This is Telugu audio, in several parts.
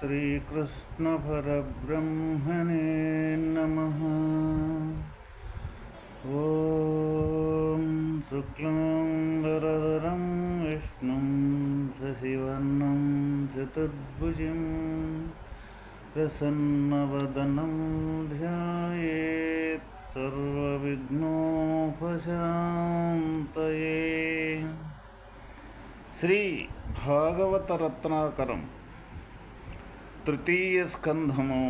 श्रीकृष्णपरब्रह्मणे नमः। ॐ शुक्लाङ्गरधरं विष्णुं शशिवर्णं चतुर्भुजं प्रसन्नवदनं ध्यायेत् सर्वविघ्नोपशान्तये। श्रीभागवतरत्नाकरम् తృతీయ స్కంధము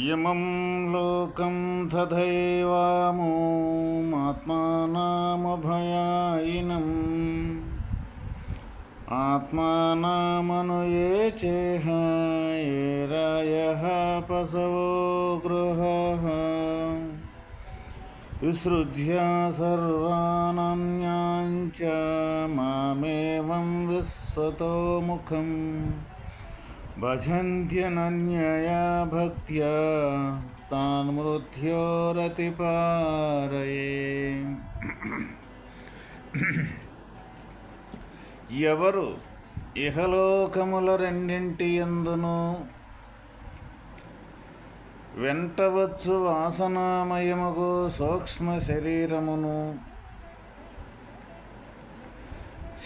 యమం లోకం తథైవామో ఆత్మానామభయాయినం ఆత్మానామనుయే చేహ ఏ రాయ పశవో గృహ విసృజ్య సర్వాణ్యాञ्च మామేవం విశ్వతో ముఖం. భజంత్యనన్యయా భక్త్యా తాన్ మృత్యోరతిపారయే. ఎవరు ఇహలోకముల రెండింటి ఎందును వెంటవచ్చు వాసనామయముగు సూక్ష్మ శరీరమును.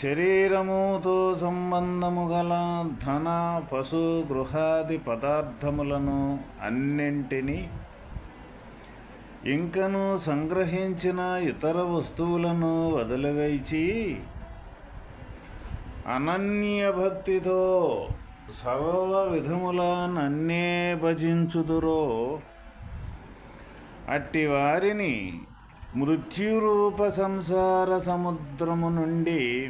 శరీరముతో సంబంధము గల ధన పశు గృహాది పదార్థములను అన్నింటినీ ఇంకను సంగ్రహించిన ఇతర వస్తువులను వదిలివేచి అనన్య భక్తితో సర్వ విధముల నన్నే భజించుదురో. అట్టి వారిని మృత్యురూప సంసార సముద్రము నుండి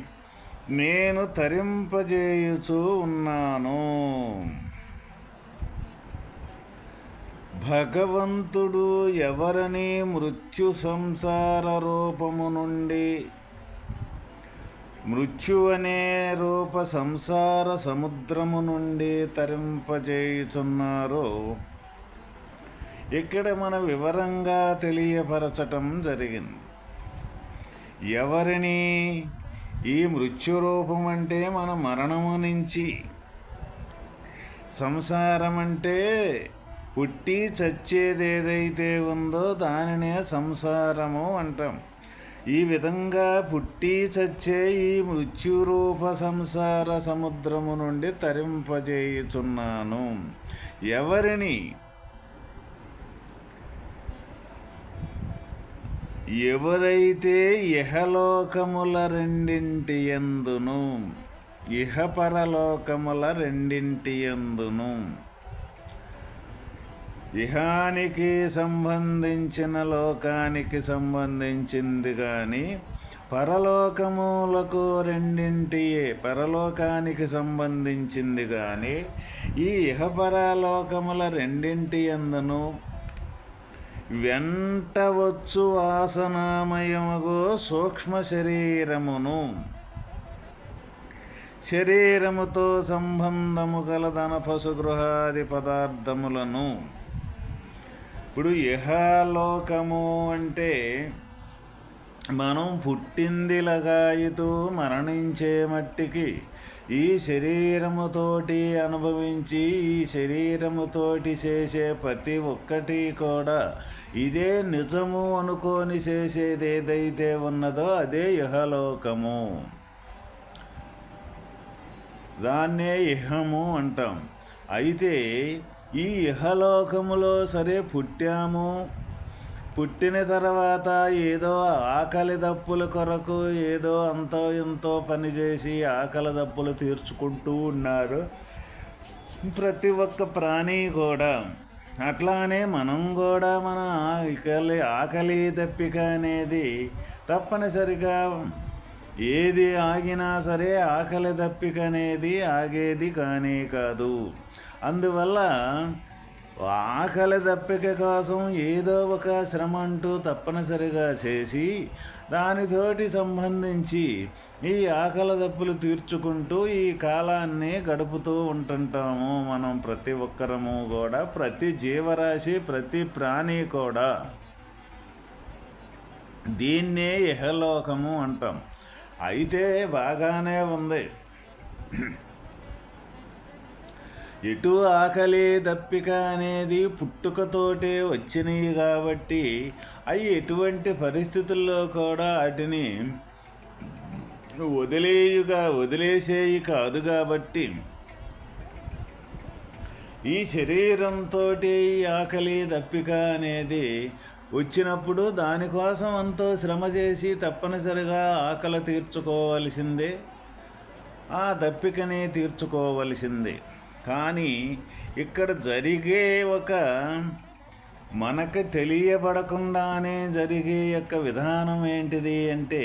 నేను తరింపజేయుచూ ఉన్నాను. భగవంతుడు ఎవరని మృత్యు సంసార రూపము నుండి మృత్యువనే రూప సంసార సముద్రము నుండి తరింపజేయుచున్నారో. ఇక్కడ మన వివరంగా తెలియపరచటం జరిగింది. ఎవరిని? ఈ మృత్యురూపం అంటే మన మరణము నుంచి. సంసారం అంటే పుట్టి చచ్చేది ఏదైతే ఉందో దానినే సంసారము అంటాం. ఈ విధంగా పుట్టి చచ్చే ఈ మృత్యురూప సంసార సముద్రము నుండి తరింపజేయుచున్నాను. ఎవరిని? ఎవరైతే ఇహలోకముల రెండింటి ఎందును ఇహపరలోకముల రెండింటి ఎందును ఇహానికి సంబంధించిన లోకానికి సంబంధించింది కానీ పరలోకములకు రెండింటి పరలోకానికి సంబంధించింది కానీ ఈ ఇహపరలోకముల రెండింటి ఎందును వెంటవచ్చు వాసనామయముగో సూక్ష్మ శరీరమును. శరీరముతో సంబంధము కలదన పశుగృహాది పదార్థములను ఇప్పుడు ఇహలోకము అంటే మనం పుట్టింది లగాయితూ మరణించే మట్టికి ఈ శరీరముతోటి అనుభవించి ఈ శరీరముతోటి చేసే ప్రతి ఒక్కటి కూడా ఇదే నిజము అనుకొని చేసేది ఏదైతే ఉన్నదో అదే ఇహలోకము దాన్నే ఇహము అంటాం. అయితే ఈ ఇహలోకములో సరే పుట్టాము. పుట్టిన తర్వాత ఏదో ఆకలి దప్పుల కొరకు ఏదో అంతో ఎంతో పనిచేసి ఆకలి దప్పులు తీర్చుకుంటూ ఉన్నారు. ప్రతి ఒక్క ప్రాణి కూడా. అట్లానే మనం కూడా మన ఆకలి ఆకలి దప్పిక అనేది తప్పనిసరిగా ఏది ఆగినా సరే ఆకలి దప్పిక అనేది ఆగేది కానీ కాదు. అందువల్ల ఆకలి దప్పిక కోసం ఏదో ఒక శ్రమ అంటూ తప్పనిసరిగా చేసి దానితోటి సంబంధించి ఈ ఆకలి దప్పులు తీర్చుకుంటూ ఈ కాలాన్ని గడుపుతూ ఉంటుంటాము మనం ప్రతి ఒక్కరము కూడా ప్రతి జీవరాశి ప్రతి ప్రాణి కూడా. దీన్నే ఇహలోకము అంటాం. అయితే బాగానే ఉంది. ఎటు ఆకలి దప్పిక అనేది పుట్టుకతోటే వచ్చినాయి కాబట్టి అవి ఎటువంటి పరిస్థితుల్లో కూడా వాటిని వదిలేయుగా వదిలేసేయి కాదు కాబట్టి ఈ శరీరంతో ఆకలి దప్పిక అనేది వచ్చినప్పుడు దానికోసం అంతో శ్రమ చేసి తప్పనిసరిగా ఆకలి తీర్చుకోవలసిందే. ఆ దప్పికని తీర్చుకోవలసిందే. కానీ ఇక్కడ జరిగే ఒక మనకు తెలియబడకుండానే జరిగే యొక్క విధానం ఏంటిది అంటే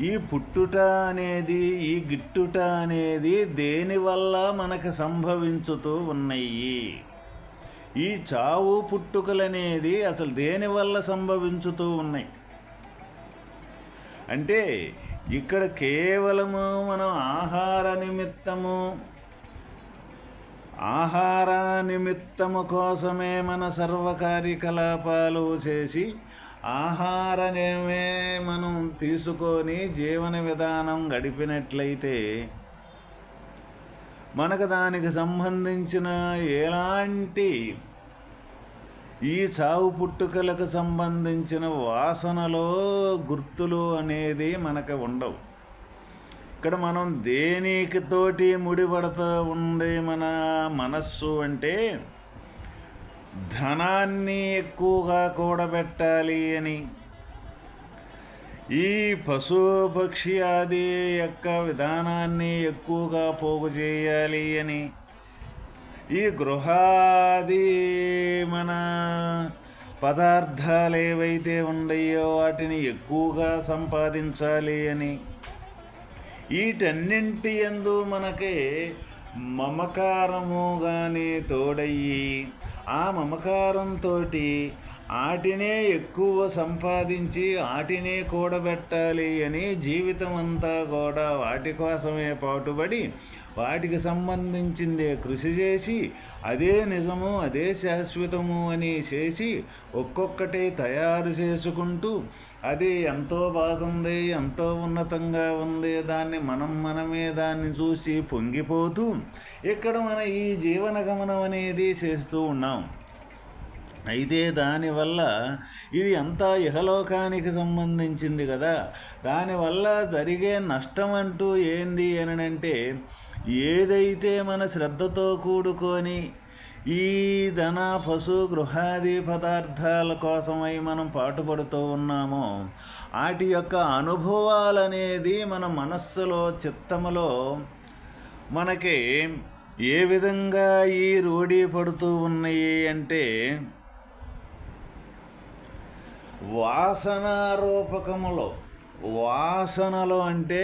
ఈ పుట్టుట అనేది ఈ గిట్టుట అనేది దేనివల్ల మనకు సంభవించుతూ ఉన్నాయి ఈ చావు పుట్టుకలనేది అసలు దేనివల్ల సంభవించుతూ ఉన్నాయి? అంటే ఇక్కడ కేవలము మనం ఆహార నిమిత్తము ఆహార నిమిత్తము కోసమే మన సర్వ కార్యకలాపాలు చేసి ఆహారమే మనం తీసుకొని జీవన విధానం గడిపినట్లయితే మనకు దానికి సంబంధించిన ఎలాంటి ఈ చావు పుట్టుకలకు సంబంధించిన వాసనలో గుర్తులు అనేది మనకు ఉండవు. ఇక్కడ మనం దేనికి తోటి ముడిపడుతూ ఉంది మన మనస్సు అంటే ధనాన్ని ఎక్కువగా కూడబెట్టాలి అని. ఈ పశు పక్షి ఆది యొక్క విధానాన్ని ఎక్కువగా పోగు చేయాలి అని. ఈ గృహాది మన పదార్థాలు ఏవైతే ఉన్నాయో వాటిని ఎక్కువగా సంపాదించాలి అని. వీటన్నింటి ఎందు మనకి మమకారము కానీ తోడయ్యి ఆ మమకారంతో ఆటినే ఎక్కువ సంపాదించి ఆటినే కూడబెట్టాలి అని జీవితం అంతా కూడా వాటి కోసమే పాటుపడి వాటికి సంబంధించిందే కృషి చేసి అదే నిజము అదే శాశ్వతము అని చేసి ఒక్కొక్కటి తయారు చేసుకుంటూ అది ఎంతో బాగుంది ఎంతో ఉన్నతంగా ఉంది. దాన్ని మనం మనమే దాన్ని చూసి పొంగిపోతూ ఇక్కడ మన ఈ జీవన గమనం అనేది చేస్తూ ఉన్నాం. అయితే దానివల్ల ఇది అంతా ఇహలోకానికి సంబంధించింది కదా? దానివల్ల జరిగే నష్టం అంటూ ఏంది అని అంటే ఏదైతే మన శ్రద్ధతో కూడుకొని ఈ ధన పశు గృహాది పదార్థాల కోసమై మనం పాటుపడుతూ ఉన్నామో. వాటి యొక్క అనుభవాలనేది మన మనస్సులో చిత్తములో మనకి ఏ విధంగా ఈ రూఢీ పడుతూ ఉన్నాయి అంటే వాసన రూపకములో వాసనలు అంటే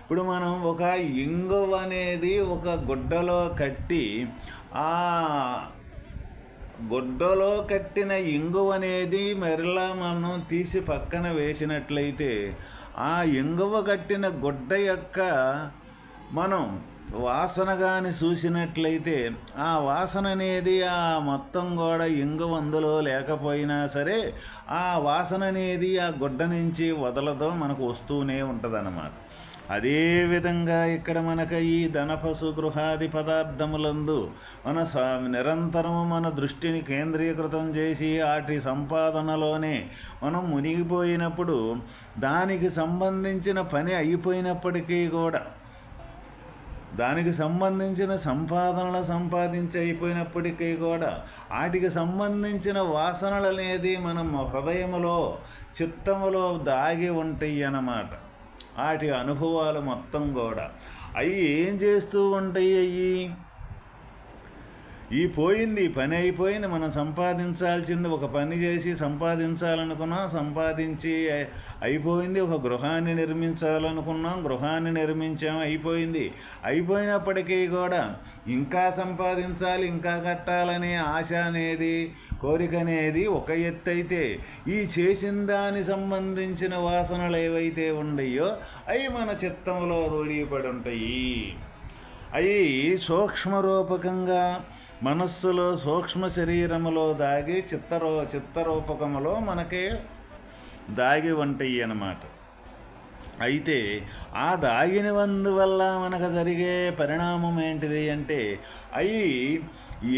ఇప్పుడు మనం ఒక ఇంగువ అనేది ఒక గుడ్డలో కట్టి ఆ గుడ్డలో కట్టిన ఇంగువ అనేది మరలా మనం తీసి పక్కన వేసినట్లయితే ఆ ఇంగువ కట్టిన గుడ్డ యొక్క మనం వాసన కానీ చూసినట్లయితే ఆ వాసన అనేది ఆ మొత్తం కూడా ఇంగు అందులో లేకపోయినా సరే ఆ వాసన అనేది ఆ గుడ్డ నుంచి వదలతో మనకు వస్తూనే ఉంటుంది అదేవిధంగా ఇక్కడ మనకు ఈ ధనపశు గృహాది పదార్థములందు మన నిరంతరము మన దృష్టిని కేంద్రీకృతం చేసి వాటి సంపాదనలోనే మనం మునిగిపోయినప్పుడు దానికి సంబంధించిన పని అయిపోయినప్పటికీ కూడా దానికి సంబంధించిన సంపాదనలు సంపాదించి అయిపోయినప్పటికీ కూడా వాటికి సంబంధించిన వాసనలు అనేది మనం హృదయములో చిత్తములో దాగి ఉంటాయి అన్నమాట. వాటి అనుభవాలు మొత్తం కూడా. అవి ఏం చేస్తూ ఉంటాయి అవి ఈ పోయింది పని అయిపోయింది మనం సంపాదించాల్సింది ఒక పని చేసి సంపాదించాలనుకున్నాం సంపాదించి అయిపోయింది ఒక గృహాన్ని నిర్మించాలనుకున్నాం గృహాన్ని నిర్మించాం అయిపోయింది. అయిపోయినప్పటికీ కూడా ఇంకా సంపాదించాలి ఇంకా కట్టాలనే ఆశ అనేది కోరిక అనేది ఒక ఎత్తు అయితే ఈ చేసిన దాని సంబంధించిన వాసనలు ఏవైతే ఉన్నాయో అవి మన చిత్తంలో రూఢీపడి ఉంటాయి. అవి సూక్ష్మరూపకంగా మనస్సులో సూక్ష్మ శరీరములో దాగి చిత్తరో చిత్తరూపకములో మనకి దాగి ఉంటాయి అన్నమాట. అయితే ఆ దాగిన వల్ల మనకు జరిగే పరిణామం ఏంటిది అంటే అవి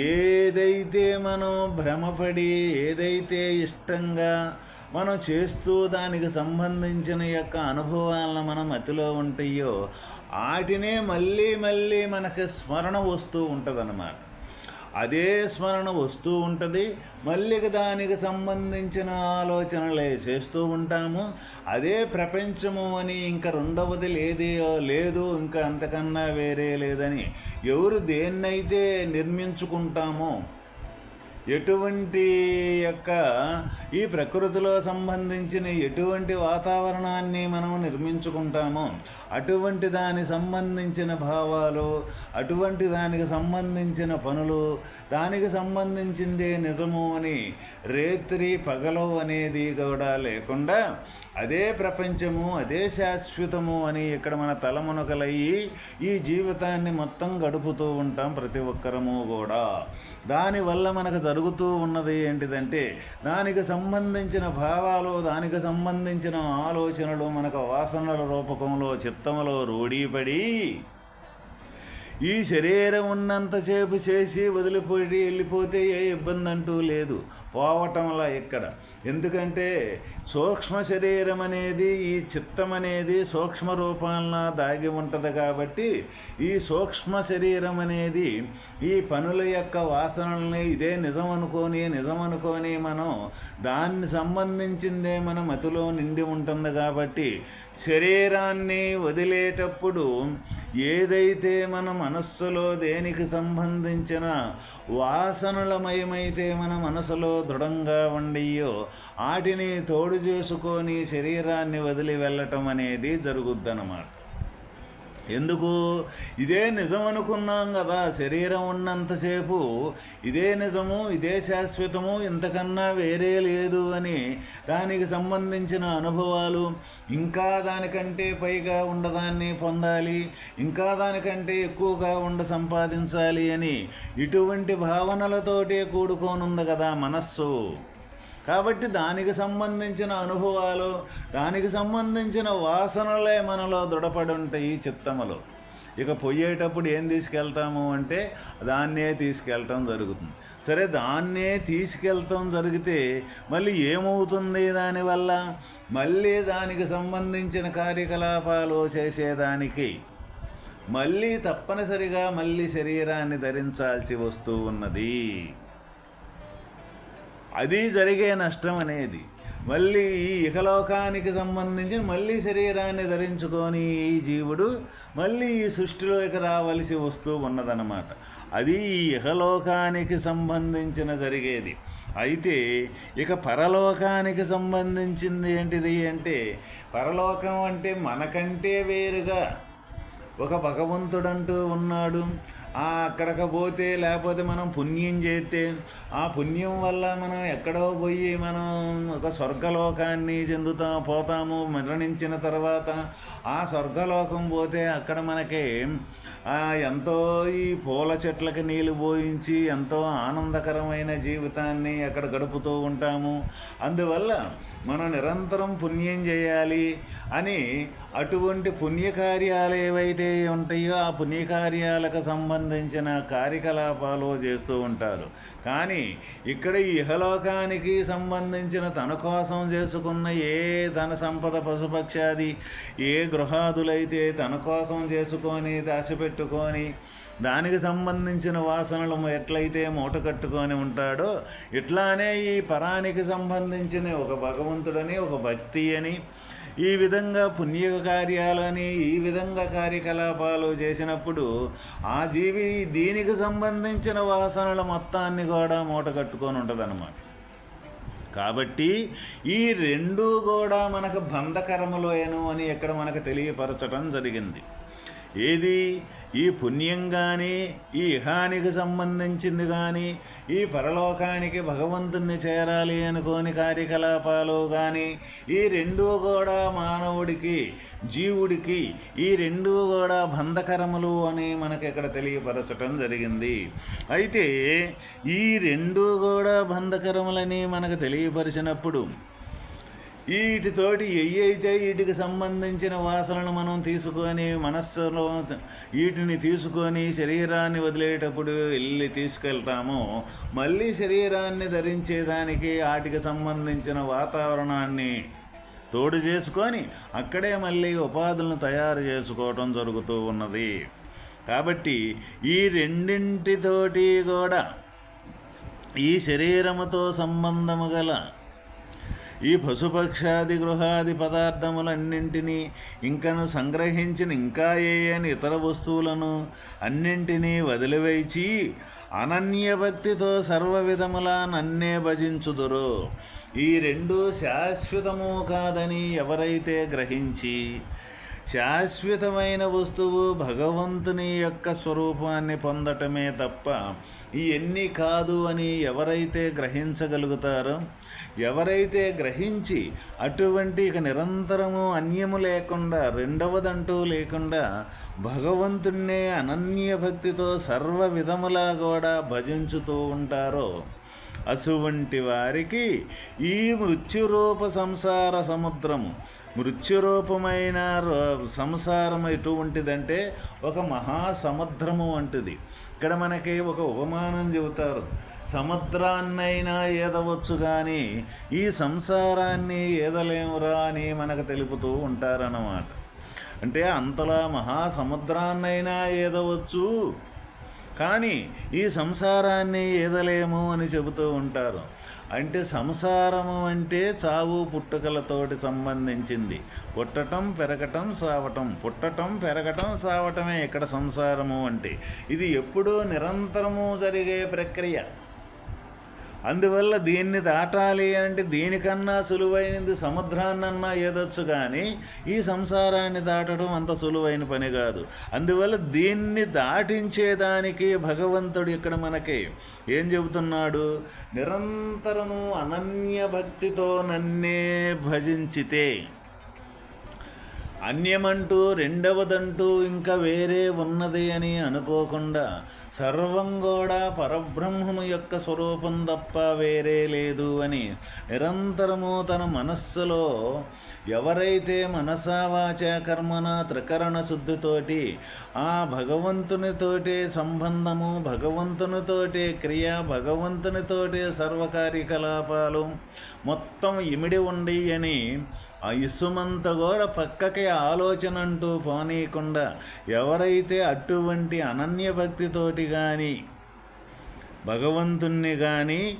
ఏదైతే మనం భ్రమపడి ఏదైతే ఇష్టంగా మనం చేస్తూ దానికి సంబంధించిన యొక్క అనుభవాలను మనం మతిలో ఉంటాయో వాటినే మళ్ళీ మళ్ళీ మనకి స్మరణ వస్తూ ఉంటుందన్నమాట. అదే స్మరణ వస్తూ ఉంటుంది. మళ్ళీ దానికి సంబంధించిన ఆలోచనలే చేస్తూ ఉంటాము. అదే ప్రపంచము అని ఇంకా రెండవది లేదే లేదు ఇంకా అంతకన్నా వేరే లేదని ఎవరు దేన్నైతే నిర్మించుకుంటామో ఎటువంటి యొక్క ఈ ప్రకృతిలో సంబంధించిన ఎటువంటి వాతావరణాన్ని మనం నిర్మించుకుంటామో అటువంటి దానికి సంబంధించిన భావాలు అటువంటి దానికి సంబంధించిన పనులు దానికి సంబంధించిందే నిజము అని రేత్రి పగలు అనేది కూడా లేకుండా అదే ప్రపంచము అదే శాశ్వతము అని ఇక్కడ మన తలమునకలయ్యి ఈ జీవితాన్ని మొత్తం గడుపుతూ ఉంటాం ప్రతి ఒక్కరము కూడా. దానివల్ల మనకు జరుగుతూ ఉన్నది ఏంటిదంటే దానికి సంబంధించిన భావాలు దానికి సంబంధించిన ఆలోచనలు మనకు వాసనల రూపకంలో చిత్తములో రూఢీపడి ఈ శరీరం ఉన్నంతసేపు చేసి వదిలిపోయి వెళ్ళిపోతే ఏ ఇబ్బంది అంటూ లేదు. పోవటంలా ఇక్కడ. ఎందుకంటే సూక్ష్మ శరీరం అనేది ఈ చిత్తం అనేది సూక్ష్మ రూపాలన దాగి ఉంటుంది కాబట్టి ఈ సూక్ష్మ శరీరం అనేది ఈ పనుల యొక్క వాసనల్ని ఇదే నిజం అనుకొని నిజం అనుకొని మనం దాన్ని సంబంధించిందే మన మతిలో నిండి ఉంటుంది కాబట్టి శరీరాన్ని వదిలేటప్పుడు ఏదైతే మన మనస్సులో దేనికి సంబంధించిన వాసనలమయమైతే మన మనసులో దృఢంగా ఉండియో వాటిని తోడు చేసుకొని శరీరాన్ని వదిలి వెళ్ళటం అనేది జరుగుద్దన్నమాట. ఎందుకు? ఇదే నిజం అనుకున్నాం కదా శరీరం ఉన్నంతసేపు. ఇదే నిజము ఇదే శాశ్వతము ఇంతకన్నా వేరే లేదు అని దానికి సంబంధించిన అనుభవాలు. ఇంకా దానికంటే పైగా ఉండదాన్ని పొందాలి ఇంకా దానికంటే ఎక్కువగా ఉండ సంపాదించాలి అని ఇటువంటి భావనలతోటే కూడుకోనుంది కదా మనస్సు. కాబట్టి దానికి సంబంధించిన అనుభవాలు దానికి సంబంధించిన వాసనలే మనలో దృఢపడి ఉంటాయి చిత్తములో. ఇక పోయేటప్పుడు ఏం తీసుకెళ్తాము అంటే దాన్నే తీసుకెళ్ళటం జరుగుతుంది. సరే దాన్నే తీసుకెళ్తాం జరిగితే మళ్ళీ ఏమవుతుంది దానివల్ల? మళ్ళీ దానికి సంబంధించిన కార్యకలాపాలు చేసేదానికి మళ్ళీ తప్పనిసరిగా మళ్ళీ శరీరాన్ని ధరించాల్సి వస్తూ ఉన్నది. అది జరిగే నష్టం అనేది మళ్ళీ ఈ ఇహలోకానికి సంబంధించి మళ్ళీ శరీరాన్ని ధరించుకొని ఈ జీవుడు మళ్ళీ ఈ సృష్టిలోకి రావలసి వస్తూ ఉన్నదన్నమాట. అది ఈ ఇహలోకానికి సంబంధించిన జరిగేది. అయితే ఇక పరలోకానికి సంబంధించింది ఏంటిది అంటే పరలోకం అంటే మనకంటే వేరుగా ఒక భగవంతుడంటూ ఉన్నాడు. అక్కడికి పోతే లేకపోతే మనం పుణ్యం చేస్తే ఆ పుణ్యం వల్ల మనం ఎక్కడో పోయి మనం ఒక స్వర్గలోకాన్ని చెందుతాం పోతాము. మరణించిన తర్వాత ఆ స్వర్గలోకం పోతే అక్కడ మనకి ఎంతో ఈ పూల చెట్లకి నీళ్ళు పోయించి ఎంతో ఆనందకరమైన జీవితాన్ని అక్కడ గడుపుతూ ఉంటాము. అందువల్ల మనం నిరంతరం పుణ్యం చేయాలి అని అటువంటి పుణ్యకార్యాలు ఏవైతే ఉంటాయో ఆ పుణ్యకార్యాలకు సంబంధించి సంబంధించిన కార్యకలాపాలు చేస్తూ ఉంటారు. కానీ ఇక్కడ ఇహలోకానికి సంబంధించిన తన కోసం చేసుకున్న ఏ ధన సంపద పశుపక్షాది ఏ గృహాదులైతే తన కోసం చేసుకొని దాచిపెట్టుకొని దానికి సంబంధించిన వాసనలు ఎట్లయితే మూట కట్టుకొని ఉంటాడో ఇట్లానే ఈ పరానికి సంబంధించిన ఒక భగవంతుడని ఒక భక్తి అని ఈ విధంగా పుణ్య కార్యాలని ఈ విధంగా కార్యకలాపాలు చేసినప్పుడు ఆ జీవి దీనికి సంబంధించిన వాసనల మొత్తాన్ని కూడా మూట కట్టుకొని ఉంటుందన్నమాట. కాబట్టి ఈ రెండు కూడా మనకు బంధకరములోయను అని ఇక్కడ మనకు తెలియపరచడం జరిగింది. ఏది? ఈ పుణ్యం కానీ ఈ ఇహానికి సంబంధించింది కానీ ఈ పరలోకానికి భగవంతుణ్ణి చేరాలి అనుకోని కార్యకలాపాలు కానీ ఈ రెండూ కూడా మానవుడికి జీవుడికి ఈ రెండూ కూడా బంధకరములు అని మనకి ఇక్కడ తెలియపరచటం జరిగింది. అయితే ఈ రెండూ కూడా బంధకరములని మనకు తెలియపరిచినప్పుడు వీటితోటి ఎయ్యి అయితే వీటికి సంబంధించిన వాసనలు మనం తీసుకొని మనస్సులో వీటిని తీసుకొని శరీరాన్ని వదిలేటప్పుడు వెళ్ళి తీసుకెళ్తామో. మళ్ళీ శరీరాన్ని ధరించేదానికి వాటికి సంబంధించిన వాతావరణాన్ని తోడు చేసుకొని అక్కడే మళ్ళీ ఉపాధులను తయారు చేసుకోవటం జరుగుతూ ఉన్నది. కాబట్టి ఈ రెండింటితోటి కూడా ఈ శరీరముతో సంబంధము గల ఈ పశుపక్షాది గృహాది పదార్థములన్నింటినీ ఇంకను సంగ్రహించిన ఇంకా ఏ అని ఇతర వస్తువులను అన్నింటినీ వదిలివేచి అనన్య భక్తితో సర్వ విధములా నన్నే భజించుదురు. ఈ రెండు శాశ్వతము కాదని ఎవరైతే గ్రహించి శాశ్వతమైన వస్తువు భగవంతుని యొక్క స్వరూపాన్ని పొందటమే తప్ప ఇవన్నీ కాదు అని ఎవరైతే గ్రహించగలుగుతారో ఎవరైతే గ్రహించి అటువంటి ఇక నిరంతరము అన్యము లేకుండా రెండవదంటూ లేకుండా భగవంతుణ్ణే అనన్య భక్తితో సర్వ విధములా కూడా భజించుతూ ఉంటారో అసువంటి వారికి ఈ మృత్యురూప సంసార సముద్రము. మృత్యురూపమైన సంసారం ఎటువంటిదంటే ఒక మహాసముద్రము వంటిది. ఇక్కడ మనకి ఒక ఉపమానం చెబుతారు. సముద్రాన్నైనా ఏదవచ్చు కానీ ఈ సంసారాన్ని ఏదలేమురా అని మనకు తెలుపుతూ ఉంటారన్నమాట. అంటే అంతలా మహాసముద్రాన్నైనా ఏదవచ్చు కానీ ఈ సంసారాన్ని ఏదలేము అని చెబుతూ ఉంటారు. అంటే సంసారము అంటే చావు పుట్టుకలతోటి సంబంధించింది. పుట్టటం పెరగటం సావటం. పుట్టటం పెరగటం సావటమే ఇక్కడ సంసారము అంటే. ఇది ఎప్పుడూ నిరంతరము జరిగే ప్రక్రియ. అందువల్ల దీన్ని దాటాలి అంటే దీనికన్నా సులువైనది సముద్రాన్నన్నా ఏదొచ్చు కానీ ఈ సంసారాన్ని దాటడం అంత సులువైన పని కాదు. అందువల్ల దీన్ని దాటించేదానికి భగవంతుడు ఇక్కడ మనకి ఏం చెబుతున్నాడు? నిరంతరము అనన్య భక్తితో నన్నే భజించితే అన్యమంటూ రెండవదంటూ ఇంకా వేరే ఉన్నది అని అనుకోకుండా సర్వం కూడా పరబ్రహ్మము యొక్క స్వరూపం తప్ప వేరే లేదు అని నిరంతరము తన మనస్సులో ఎవరైతే మనసావాచ కర్మన త్రికరణ శుద్ధితోటి ఆ భగవంతునితోటి సంబంధము భగవంతునితోటి క్రియ భగవంతునితోటి సర్వకార్యకలాపాలు మొత్తం ఇమిడి ఉండి అని ఆ ఇసుమంత కూడా పక్కకి ఆలోచన అంటూ పోనీయకుండా ఎవరైతే అటువంటి అనన్య భక్తితోటి కానీ భగవంతుణ్ణి కానీ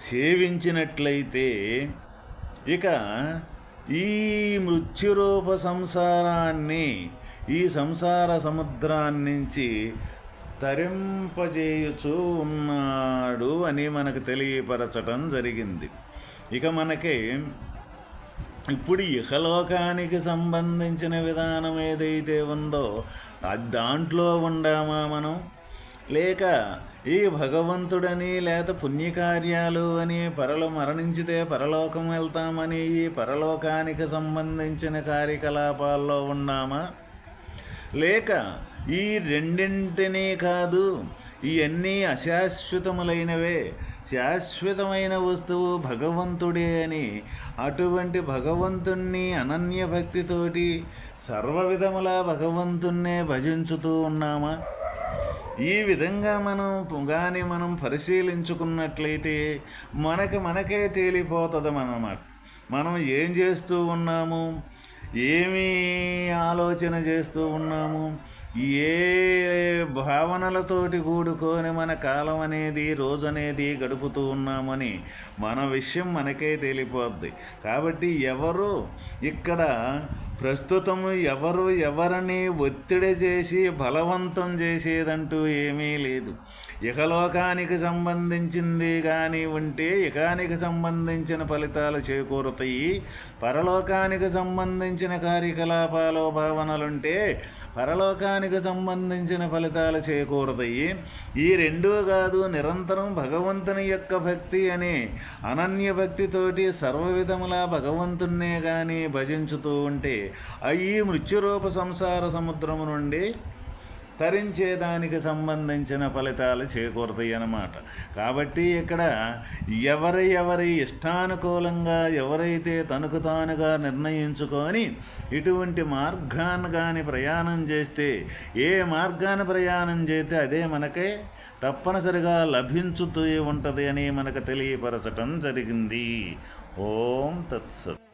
సేవించినట్లయితే ఇక ఈ మృత్యురూప సంసారాన్ని ఈ సంసార సముద్రాన్నించి తరింపజేయుచూ ఉన్నాడు అని మనకు తెలియపరచటం జరిగింది. ఇక మనకి ఇప్పుడు ఇహలోకానికి సంబంధించిన విధానం ఏదైతే ఉందో దాంట్లో ఉండామా మనం? లేక ఈ భగవంతుడని లేక పుణ్యకార్యాలు అని పరలో మరణించితే పరలోకం వెళ్తామని ఈ పరలోకానికి సంబంధించిన కార్యకలాపాల్లో ఉన్నామా? లేక ఈ రెండింటినీ కాదు ఇవన్నీ అశాశ్వతములైనవే. శాశ్వతమైన వస్తువు భగవంతుడే అని అటువంటి భగవంతుణ్ణి అనన్య భక్తితోటి సర్వ భగవంతుణ్ణే భజించుతూ ఉన్నామా? ఈ విధంగా మనం కానీ మనం పరిశీలించుకున్నట్లయితే మనకి మనకే తేలిపోతుంది అన్నమాట మనం ఏం చేస్తూ ఉన్నాము? ఏమీ ఆలోచన చేస్తూ ఉన్నాము. ఏ భావనలతోటి కూడుకొని మన కాలం అనేది రోజు అనేది గడుపుతూ ఉన్నామని మన విషయం మనకే తెలిపోద్ది. కాబట్టి ఎవరు ఇక్కడ ప్రస్తుతం ఎవరు ఎవరిని ఒత్తిడి చేసి బలవంతం చేసేదంటూ ఏమీ లేదు. ఇకలోకానికి సంబంధించింది కానీ ఉంటే ఇకానికి సంబంధించిన ఫలితాలు చేకూరుతాయి. పరలోకానికి సంబంధించిన కార్యకలాపాలు భావనలుంటే పరలోకానికి సంబంధించిన ఫలితాలు చేకూరుతాయి. ఈ రెండూ కాదు నిరంతరం భగవంతుని యొక్క భక్తి అనే అనన్య భక్తితోటి సర్వ విధములా భగవంతున్నే కానీ భజించుతూ ఉంటే ఈ మృత్యురూప సంసార సముద్రము నుండి తరించేదానికి సంబంధించిన ఫలితాలు చేకూరుతాయి అన్నమాట. కాబట్టి ఇక్కడ ఎవరి ఎవరి ఇష్టానుకూలంగా ఎవరైతే తనకు తానుగా నిర్ణయించుకొని ఇటువంటి మార్గాన్ని కానీ ప్రయాణం చేస్తే ఏ మార్గాన్ని ప్రయాణం చేస్తే అదే మనకే తప్పనిసరిగా లభించుతూ ఉంటుంది అని మనకు తెలియపరచటం జరిగింది. ఓం తత్సత్.